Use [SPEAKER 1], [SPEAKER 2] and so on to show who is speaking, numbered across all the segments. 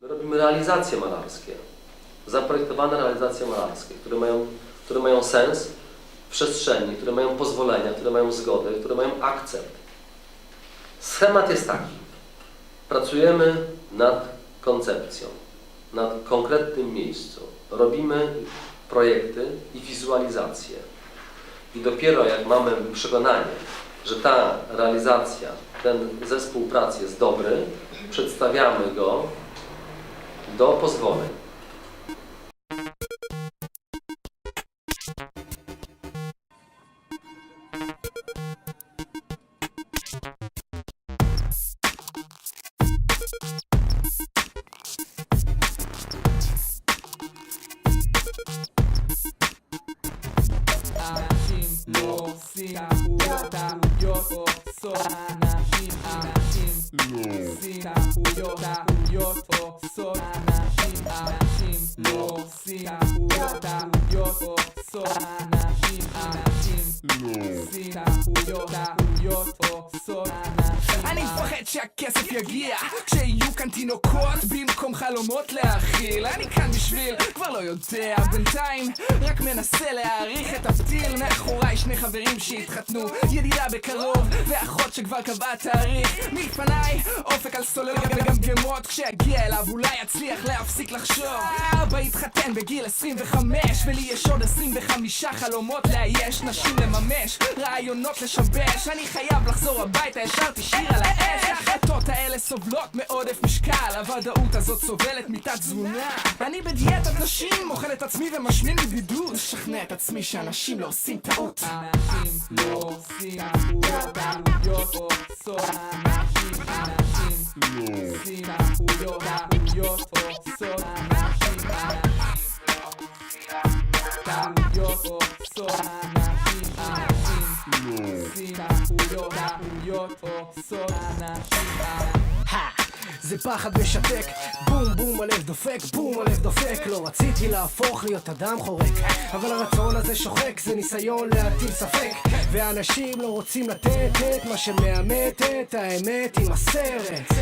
[SPEAKER 1] My robimy realizacje malarskie, zaprojektowane realizacje malarskie, które mają, które mają sens w przestrzeni, które mają pozwolenia, które mają zgody, które mają akcept. Schemat jest taki. Pracujemy nad koncepcją, nad konkretnym miejscu. Robimy projekty i wizualizacje. I dopiero jak mamy przekonanie, że ta realizacja, ten zespół pracy jest dobry, przedstawiamy go do pozwoleń.
[SPEAKER 2] Anashim, anashim. לא עושים טעויות, טעויות עושות אנשים, אנשים לא עושים טעויות, טעויות עושות אנשים, אנשים אני מפחד שהכסף יגיע כשיהיו כאן תינוקות במקום חלומות להאכיל אני כאן בשביל, כבר לא יודע בינתיים רק מנסה להעריך את הפתיל. מאחוריי שני חברים שהתחתנו ידידה בקרוב ואחות שכבר קבעה תאריך. מלפניי אופק על סולל מגמגמות. כשיגיע אליו אולי אצליח להפסיק לחשוב. אבא התחתן בגיל 25 ולי יש עוד 25 חלומות. לאייש נשים לממש רעיונות לשבש. אני חייב לחזור הביתה השארתי שיר על האש. ההחלטות האלה סובלות מעודף משקל. הוודאות הזאת סובלת מתת תזונה אני בדיאטת נשים אוכל את עצמי ומשמין מבידוד לשכנע את עצמי שאנשים לא עושים טעות. אנשים לא עושים טעויות טעויות עושות אנשים אנשים לא עושים טעויות טעויות עושות אנשים טעויות עושות אנשים
[SPEAKER 3] זה פחד משתק, בום בום הלב דופק, בום הלב דופק. לא רציתי להפוך להיות אדם חורק אבל הרצון הזה שוחק, זה ניסיון להטיל ספק. ואנשים לא רוצים לתת את מה שמאמת את האמת עם הסרט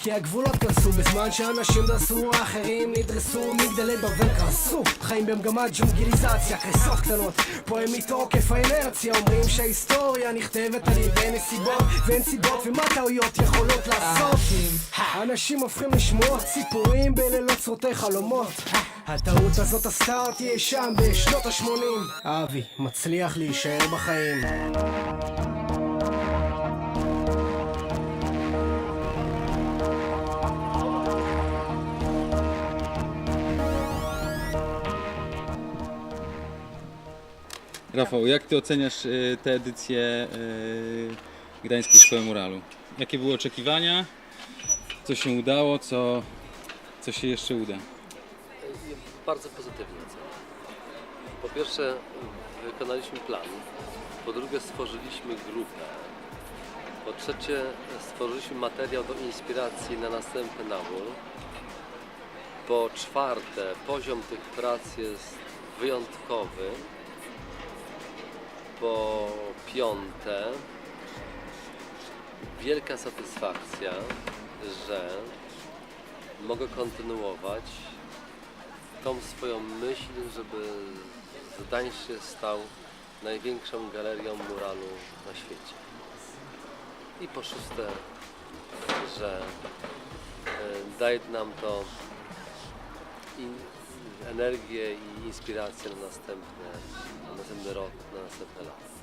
[SPEAKER 3] כי הגבולות קרסו בזמן שאנשים דרסו, האחרים נדרסו, מגדלי בבל קרסו. חיים במגמת ג'ונגליזציה, קריסות קטנות. פה הם מתוקף האנרציה אומרים שההיסטוריה נכתבת על ידי נסיבות ואין סיבות ומה טעויות יכולות לעשות. אנשים הופכים לשמועות סיפורים בלילות שרוטי חלומות. הטעות הזאת עשתה אותי אי שם בשנות ה-80 אבי, מצליח להישאר בחיים
[SPEAKER 4] Rafał, jak ty oceniasz y, tę edycję y, Gdańskiej Szkoły Muralu? Jakie były oczekiwania? Co się udało? Co, co się jeszcze uda?
[SPEAKER 1] Bardzo pozytywnie. Po pierwsze, wykonaliśmy plan. Po drugie, stworzyliśmy grupę. Po trzecie, stworzyliśmy materiał do inspiracji na następny nabór. Po czwarte, poziom tych prac jest wyjątkowy. Po piąte, wielka satysfakcja, że mogę kontynuować tą swoją myśl, żeby Gdańsk się stał największą galerią muralu na świecie. I po szóste, że e, daje nam to energię i inspirację na następne, na następny rok, na następne lata.